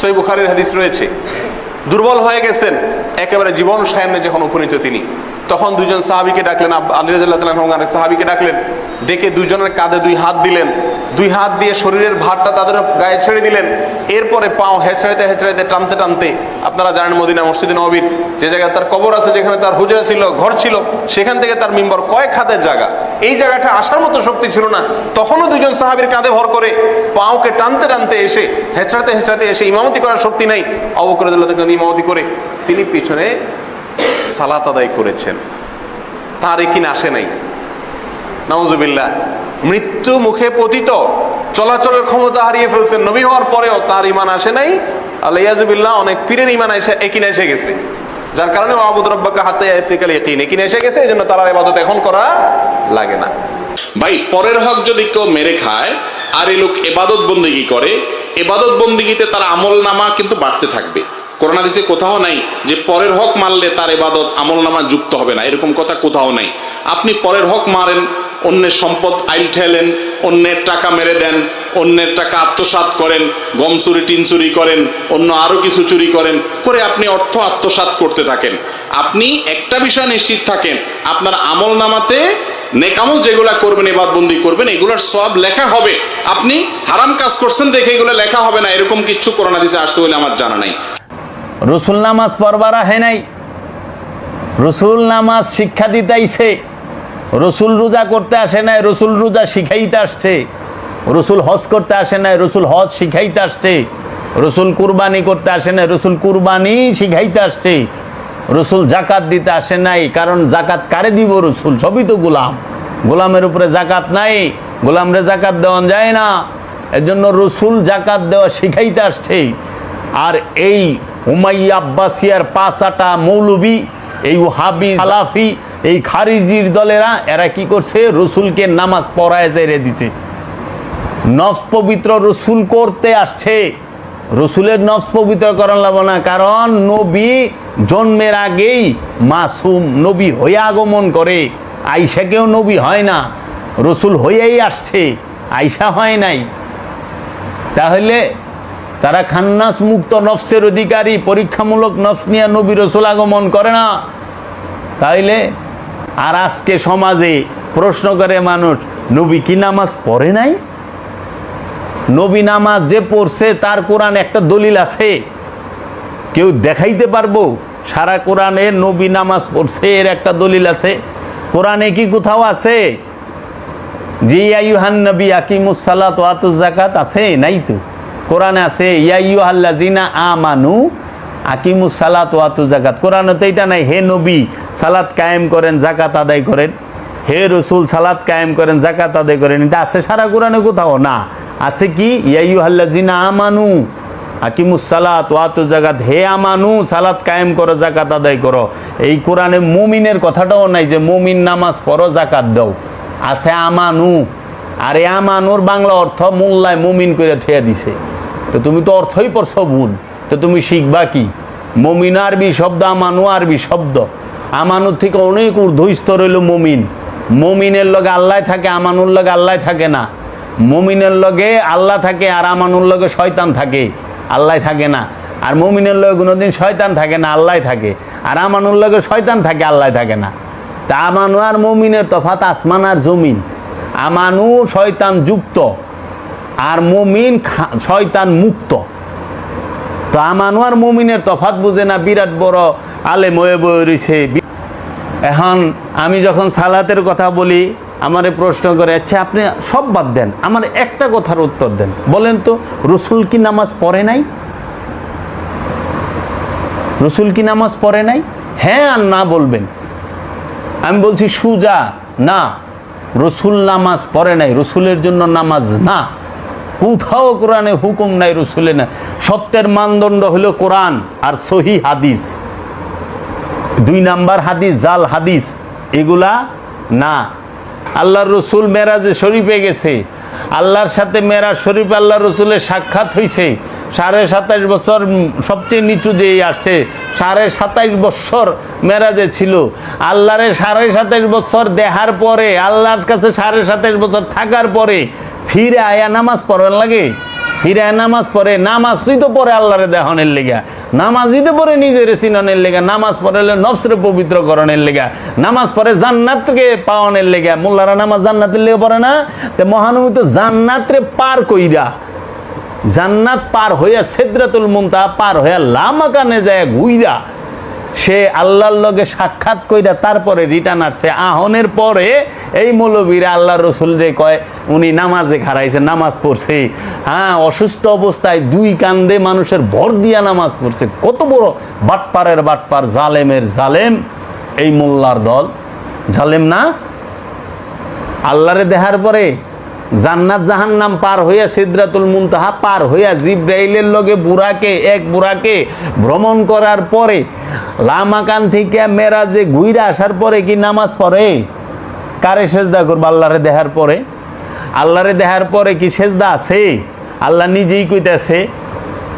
সই বুখারের হাদিস রয়েছে। দুর্বল হয়ে গেছেন, একেবারে জীবন সায়নে যখন উপনীত তিনি। তখন দুজন সাহাবিকে ডাকলেন আলী রাজাল্লাহ সাহাবিকে ডাকলেন ডেকে দুজনের কাঁধে দুই হাত দিলেন। দুই হাত দিয়ে শরীরের ভারটা তাদের গায়ে ছেড়ে দিলেন। এরপরে পাও হেঁচড়াইতে হেঁচড়াইতে, টানতে টানতে, আপনারা জানেন মদিনা মসজিদ নবীর, যে জায়গায় তার কবর আছে, যেখানে তার হুজরা ছিল, ঘর ছিল, সেখান থেকে তার মিম্বর কয়েক হাতের জায়গা। এই জায়গাটা আসার মতো শক্তি ছিল না। তখনও দুজন সাহাবির কাঁধে ভর করে পাওকে টানতে টানতে এসে হেঁচড়াতে হেঁচড়াতে এসে ইমামতি করার শক্তি নাই। অবকরদুল্লাহ ইমামতি করে তিনি পিছনে সালাত আদায় করেছেন। তার কিনা আসে নাই। নওয়াজুবিল্লাহ মৃত্যু মুখে পতিত, চলাচলের ক্ষমতা হারিয়ে ফেলছেন নবী হওয়ার পরেও তার ইমান আসে নাই। আল্লাহ অনেক পীরের ইমান এসে একিনে এসে গেছে। যার কারণে আবুদ রব্বাকে হাতে এতেকাল একিন একিনে এসে গেছে এই জন্য তার আর ইবাদত এখন করা লাগে না। ভাই, পরের হক যদি কেউ মেরে খায়, আর এই লোক এবাদত বন্দিগি করে এবাদত বন্দিগিতে তার আমল নামা কিন্তু বাড়তে থাকবে। করোনা দিছে কোথাও নাই যে পরের হক মারলে তার এবাদত আমল নামা যুক্ত হবে না, এরকম কথা কোথাও নাই। আপনি পরের হক মারেন অন্যের সম্পদ আইল ঠেলেন, অন্যের টাকা মেরে দেন, অন্যের টাকা আত্মসাৎ করেন, গম চুরি, টিন চুরি করেন, অন্য আরও কিছু চুরি করেন, করে আপনি অর্থ আত্মসাৎ করতে থাকেন। আপনি একটা বিষয় নিশ্চিত থাকেন, আপনার আমল নামাতে নেকামল যেগুলা করবেন এবাদ বন্দি করবেন, এগুলোর সব লেখা হবে। আপনি হারাম কাজ করছেন দেখে এগুলো লেখা হবে না, এরকম কিছু করোনা দিতে আসছে বলে আমার জানা নাই। রসুল নামাজ পড়বার আহে নাই। রসুল নামাজ শিক্ষা দিতে আইছে। রসুল রোজা করতে আসে নাই, রসুল রোজা শিখাইতে আসছে। রসুল হজ করতে আসে নাই, রসুল হজ শিখাইতে আসছে। রসুল কুরবানি করতে আসে নাই, রসুল কুরবানি শিখাইতে আসছে। রসুল জাকাত দিতে আসে নাই, কারণ জাকাত কারে দিব রসুল? সবই তো গোলাম। গোলামের উপরে জাকাত নাই, গোলামরে জাকাত দেওয়া যায় না। এজন্য রসুল জাকাত দেওয়া শিখাইতে আসছে। আর এই উমাইয়া আব্বাসিয়ার পাঁচ আটা মৌলবি, এই হাবি সালাফি এই খারিজির দলেরা, এরা কি করছে? রসুলকে নামাজ পড়ায় জেরে দিছে। নফস পবিত্র রসুল করতে আসছে। রসুলের নফস পবিত্র করার লাগবে না, কারণ নবী জন্মের আগেই মাসুম নবী হয়ে আগমন করে। আইসাকেও নবী হয় না, রসুল হয়েই আসছে আইসা হয় নাই। তাহলে তারা খান্নাস মুক্ত নফসের অধিকারী, পরীক্ষামূলক নফস নিয়ে নবী রসুল আগমন করে না। তাইলে আর আজকে সমাজে প্রশ্ন করে মানুষ, নবী কি নামাজ পড়ে নাই? নবী নামাজ যে পড়ছে, তার কোরআন একটা দলিল আছে। কেউ দেখাইতে পারব? সারা কোরআনে নবী নামাজ পড়ছে এর একটা দলিল আছে। কোরআনে কি কোথাও আছে? জি আইয়ুহান নবী আকিমুসাল্লাত ওয়াতুজ জাকাত আছে? নাই তো। কোরআনে আছে ইয়াইয়ু আল্লাজিনা আমানু আকিমুস সালাত ওয়াতু জাকাত কোরআনে তো এটা নাই, হে নবী, সালাত কায়েম করেন জাকাত আদায় করেন। হে রসুল, সালাত কায়েম করেন জাকাত আদায় করেন। এটা আছে সারা কোরআনে কোথাও? না। আছে কি? ইয়াইয়ু আল্লাজিনা আমানু, আকিমুস সালাত ওয়াতু জাকাত হে আমানু, সালাত কায়েম করো জাকাত আদায় করো। এই কোরআনে মুমিনের কথাটাও নাই যে মুমিন নামাজ পড়ো জাকাত দাও। আছে আমানু। আর এ আমানুর বাংলা অর্থ মোল্লায় মুমিন করে ঠেয়া দিছে। তো তুমি তো অর্থই পড়ছো ভুল। তো তুমি শিখবা কি? মমিন আরবি শব্দ, আমানু আরবি শব্দ। আমানুর থেকে অনেক ঊর্ধ্ব স্তর হইল মমিন। মমিনের লগে আল্লাহ থাকে, আমানুর লগে আল্লাহ থাকে না। মমিনের লগে আল্লাহ থাকে আর আমানুর লগে শয়তান থাকে। আল্লাহ থাকে না। আর মমিনের লগে কোনোদিন শয়তান থাকে না, আল্লাহ থাকে। আর আমানুর লগে শয়তান থাকে, আল্লাহ থাকে না। তা আমানু আর মমিনের তফাত আসমান আর জমিন। আমানু শয়তান যুক্ত, আর মমিন শয়তান মুক্ত। তো আমানু আর মমিনের তফাত বুঝে না, বিরাট বড় আলে ময়ে বয়ে রয়েছে এখন আমি যখন সালাতের কথা বলি, আমারে প্রশ্ন করে আচ্ছা আপনি সব বাদ দেন, আমার একটা কথার উত্তর দেন। বলেন তো, রসুল কি নামাজ পড়ে নাই? রসুল কি নামাজ পড়ে নাই? হ্যাঁ আর না বলবেন। আমি বলছি, সুজা, না, রসুল নামাজ পড়ে নাই, রসুলের জন্য নামাজ না। কোথাও কোরআনে হুকুম নাই রসুলে না। সত্যের মানদণ্ড হলো কোরআন আর সহি হাদিস। দুই নাম্বার হাদিস, জাল হাদিস, এগুলা না। আল্লাহর রসুল মেরাজে শরীফে গেছে। আল্লাহর সাথে মেরাজ শরীফ আল্লাহ রসুলের সাক্ষাৎ হয়েছে সাড়ে সাতাইশ বছর সবচেয়ে নিচু যেই আসছে, সাড়ে সাতাইশ বছর মেরাজে ছিল। আল্লাহরে সাড়ে সাতাইশ বছর দেখার পরে, আল্লাহর কাছে সাড়ে সাতাইশ বছর থাকার পরে ফিরে আয়া নামাজ পড়ার লাগে। ফিরায় নামাজ পড়ে নামাজই তো পড়ে আল্লাহরে দেহনের লেগা। নামাজই তো পড়ে নিজের চিননের লেগা। নামাজ পড়ে নফসরে পবিত্রকরণের লেগা। নামাজ পড়ে জান্নাতকে পাওয়ানের লেগা। মোল্লারা নামাজ জান্নাতের লেগে পড়ে না? তো মহানবী তো জান্নাতরে পার কইরা, জান্নাত পার হইয়া সেদরাতুল মুনতা পার হইয়া লামাকানে যায় ঘুইরা সে আল্লাহর লগে সাক্ষাৎ কইরা তারপরে রিটার্ন আসছে। আহনের পরে এই মৌলবীরা আল্লাহ রসুল যে কয়, উনি নামাজে খারাইছে নামাজ পড়ছে। হ্যাঁ অসুস্থ অবস্থায় দুই কান্দে মানুষের ভর দিয়া নামাজ পড়ছে। কত বড় বাটপারের বাটপার, জালেমের জালেম। এই মোল্লার দল। জালেম না? আল্লাহরে দেখার পরে জান্নাত জাহান্নাম পার হইয়া সিদ্রাতুল মুনতাহা পার হইয়া জিব্রাইলের লগে বুড়াকে এক বুড়াকে ভ্রমণ করার পরে লামাকান থেকে মেরাজে ঘুইরা আসার পরে কি নামাজ পড়ে? কারে সেজদা করব? আল্লাহরে দেখার পরে। আল্লাহরে দেখার পরে কি সেজদা আছে? আল্লাহ নিজেই কইতাছে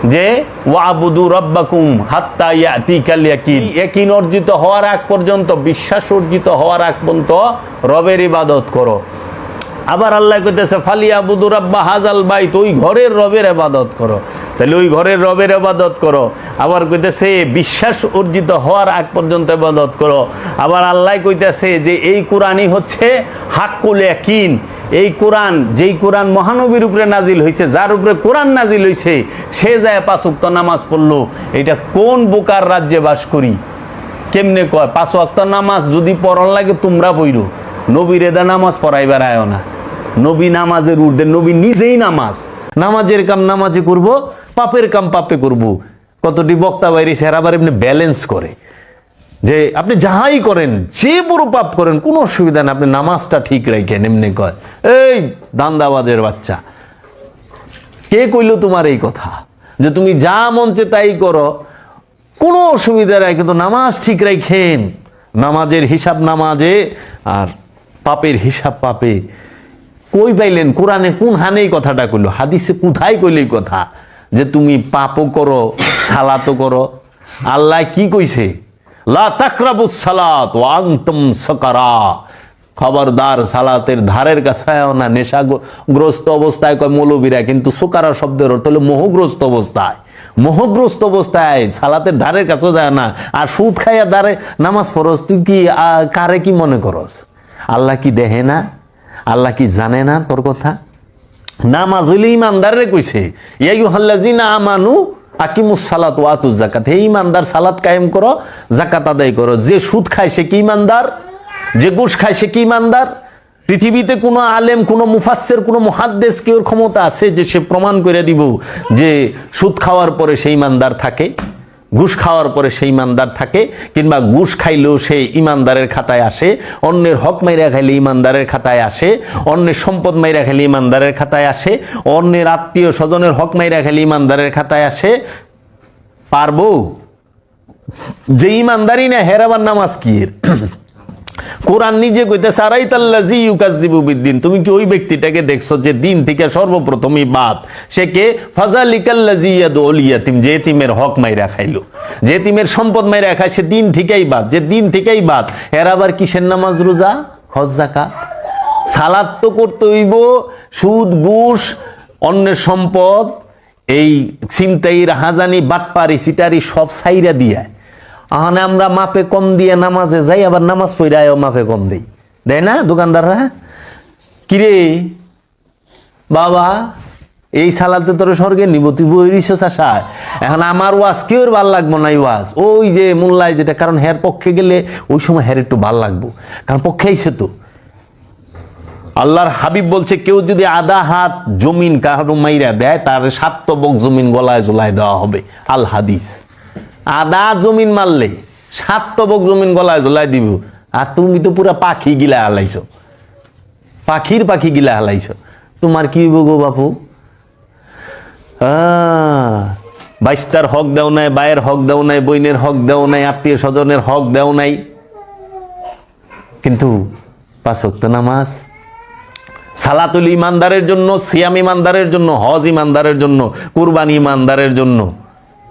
যে, ওয়াবুদু রব্বাকুম হাত্তা ইয়াতিকাল ইয়াকিন। ইয়াকিন অর্জিত হওয়ার আগ পর্যন্ত, বিশ্বাস অর্জিত হওয়ার আগ পর্যন্ত রবের ইবাদত করো। আবার আল্লাহ কইতেছে ফালিয়া বুদু রাব্বা হাজাল বাইত ওই ঘরের রবের ইবাদত করো। তাহলে ওই ঘরের রবের ইবাদত করো। আবার কইতেছে, বিশ্বাস অর্জিত হওয়ার আগ পর্যন্ত ইবাদত করো। আবার আল্লাহ কইতেছে যে, এই কোরআনই হচ্ছে হাক্কুল ইয়াকিন। এই কোরআন, যেই কোরআন মহানবীর উপরে নাজিল হয়েছে যার উপরে কোরআন নাজিল হয়েছে সে যায় পাঁচুক্ত নামাজ পড়ল। এটা কোন বোকার রাজ্যে বাস করি? কেমনে কয়? পাঁচ ওয়াক্ত নামাজ যদি পড়ন লাগে তোমরা পইরো নবীর এদা নামাজ পড়াইবার আয় না। নবী নামাজের ঊর্ধ্বে, নবী নিজেই নামাজ। নামাজের কাম নামাজে করব, পাপের কাম পাপে করব। কতটি বক্তা বাইরে সে আবার এমনি ব্যালেন্স করে। যে আপনি যাহাই করেন, যে বড় পাপ করেন, কোনো অসুবিধা নেই, আপনি নামাজটা ঠিক রাখেন, এমনি কয়। এই দান্দাবাজের বাচ্চা, কে কইল তোমার এই কথা? যে তুমি যা মঞ্চে তাই করো। কোনো অসুবিধা নাই, কিন্তু নামাজ ঠিক রাখেন। নামাজের হিসাব নামাজে, আর পাপের হিসাব পাপে। কই পাইলেন? কোরআনে কোন হানে এই কথাটা কইলো? হাদিসে কোথায় কইল কথা? যে তুমি পাপও করো, সালাতও করো। আল্লাহ কি কইছে? সালাত খবরদার সালাতের ধারের কাছে না, নেশাগ্রস্ত অবস্থায় কয় মৌলবীরা, কিন্তু সুকারা শব্দের অর্থ হলো মোহগ্রস্ত অবস্থায়। মোহগ্রস্ত অবস্থায়, সালাতের ধারের কাছেও যায় না। আর সুদ খাইয়া দাঁড়ে নামাজ পড়স তুই কি কারে কি মনে করস? আল্লাহ কি দেহে না? আল্লাহ কি জানে না তোর কথা? নামাজ হইলে ইমানদারে কইছে ইয়াইউ হাল্লাজিনা আমানু আকিমুস সালাত ওয়াতুজ জাকাত হে ইমানদার, সালাত কায়েম করো জাকাত আদায় করো। যে সুদ খায় সে কি ইমানদার? যে ঘুষ খায় সে কি ইমানদার? পৃথিবীতে কোনো আলেম, কোনো মুফাসসের, কোনো মুহাদ্দেস কেউ ক্ষমতা আছে যে সে প্রমাণ করে দিব যে সুদ খাওয়ার পরে সেই ইমানদার থাকে? ঘুষ খাওয়ার পরে সেই ইমানদার থাকে, কিংবা ঘুষ খাইলেও সে ইমানদারের খাতায় আসে, অন্যের হক মাইরা খাইলে ইমানদারের খাতায় আসে, অন্যের সম্পদ মাইরা খাইলে ইমানদারের খাতায় আসে, অন্যের আত্মীয় স্বজনের হক মাইরা খাইলে ইমানদারের খাতায় আসে পারব যে ইমানদারি না, হেরাবার নামাজ কি? কোরআন নিজে কইতে সারাই তাল্লাজি ইউকাজিবু বিদ্দিন। তুমি কি ওই ব্যক্তিটাকে দেখছ যে দিন থেকে সর্বপ্রথমই বাদ? সে কে? ফাজালিকাল্লাজি ইয়াদুল ইয়াতিম, যে তিমের হক মাইরা খাইলো। যে তিমের সম্পদ মাইরা খায়, সে দিন থেকেই বাদ। যে দিন থেকেই বাদ, এর আবার কিসের নামাজ রোজা? জাকাত সালাদ তো করতে হইব সুদ, ঘুষ, অন্যের সম্পদ, এই ছিনতাই রাহাজানি বাটপারি সিটারি সব সাইরা দিয়া। আহানে আমরা মাপে কম দিয়ে নামাজে যাই, আবার নামাজ পড়ায় মাপে কম দেই। দেয় না দোকানদাররা? কিরে? বাবা, এই সালাতে তোর স্বর্গে নিব, তুই বইরিস আশায়। এখন আমার ওয়াজ কেউ ভালো লাগবো না ওয়াজ? ওই যে মোল্লায় যেটা, কারণ হের পক্ষে গেলে ওই সময় হের একটু ভালো লাগবো। কারণ পক্ষে আইসে তো। আল্লাহর হাবিব বলছে, কেউ যদি আধা হাত জমিন কাহারু মাইরা দেয়, তার সাতবক জমিন গলায় জলায় দেওয়া হবে। আল হাদিস। আধা জমিন মারলে সাত সাতবক জমিন গলায় জলায় দিব। আর তুমি তো পুরা পাখি গিলা হালাইছ। পাখির পাখি গিলা হালাইছ। তোমার কি হইব গো বাপু? বাইস্তার হক দেও নাই, বায়ের হক দেও নাই, বইনের হক দেও নাই, আত্মীয় স্বজনের হক দেও নাই। কিন্তু পাঁচক্ত নামাজ, সালাতুল ইমানদারের জন্য, সিয়াম ইমানদারের জন্য, হজ ইমানদারের জন্য, কুরবানি ইমানদারের জন্য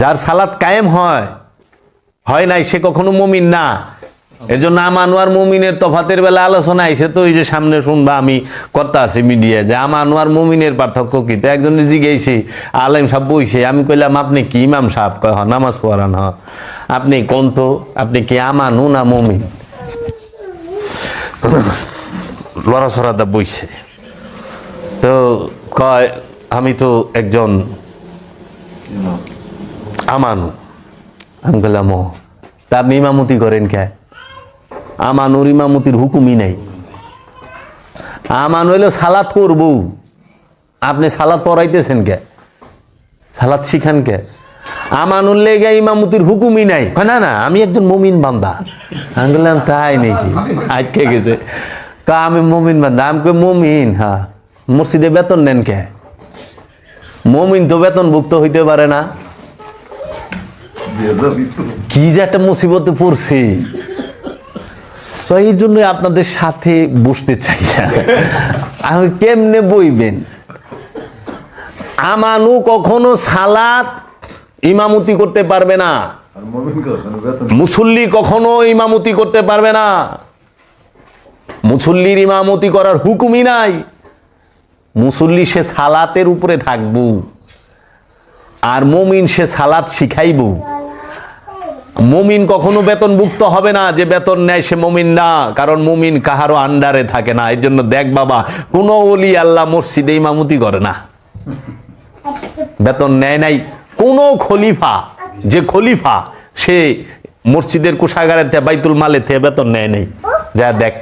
যার সালাত কায়েম হয় হয় নাই, সে কখনো মুমিন না। এর জন্য আমানুয়ার মুমিনের তফাতের বেলা আলোচনা আইসে তো ওই যে সামনে শুনবা আমি কথা আছে মিডিয়া যে আমানুয়ার মুমিনের পার্থক্য কি? তো একজনে জিজ্ঞেসি আলেম সাহেব বইছে, আমি কইলাম, আপনি কি ইমাম সাহেব? কয় হ নামাজ পড়ান হ আপনি কোন তো? আপনি কি আমানু না মুমিন? লড়াছড়াটা বইছে। তো কয়, আমি তো একজন আমানু। আমি বললাম তা আপনি ইমামতি করেন কে? আমানুর ইমামতির হুকুমই নাই। আমান হইল সালাত করব। আপনি সালাত পড়াইতেছেন কে? সালাত শিখান কে? আমানুর লেগে ইমামতির হুকুমই নাই। না না, আমি একজন মমিন বান্দা। আমি বললাম তাই নাকি? আটকে গেছে। কা আমি মমিন বান্দা। আমি মমিন হ্যাঁ মসজিদে বেতন নেন কে? মমিন তো বেতনভুক্ত হইতে পারে না। কি যে একটা মুসিবতে পড়ছে। তো এই জন্য আপনাদের সাথে বসতে চাই না। আমি কেমনে বইবেন? আমানু কখনো সালাত ইমামতি করতে পারবে না। মুসল্লি কখনো ইমামতি করতে পারবে না। মুসল্লির ইমামতি করার হুকুমই নাই। মুসল্লি সে সালাতের উপরে থাকব। আর মমিন সে সালাত শিখাইব। মমিন কখনো বেতন মুক্ত হবে না, যে বেতন নেয় সে মমিন না, কারণ মুমিন কাহারও আন্ডারে থাকে না। এর জন্য দেখ বাবা, কোনো অলি আল্লাহ মসজিদে ইমামতি করে না। বেতন নেয় নাই। কোনো খলিফা, যে খলিফা, সে মসজিদের কোষাগারেতে বাইতুল মালে থেকে বেতন নেয় নাই। যা দেখ।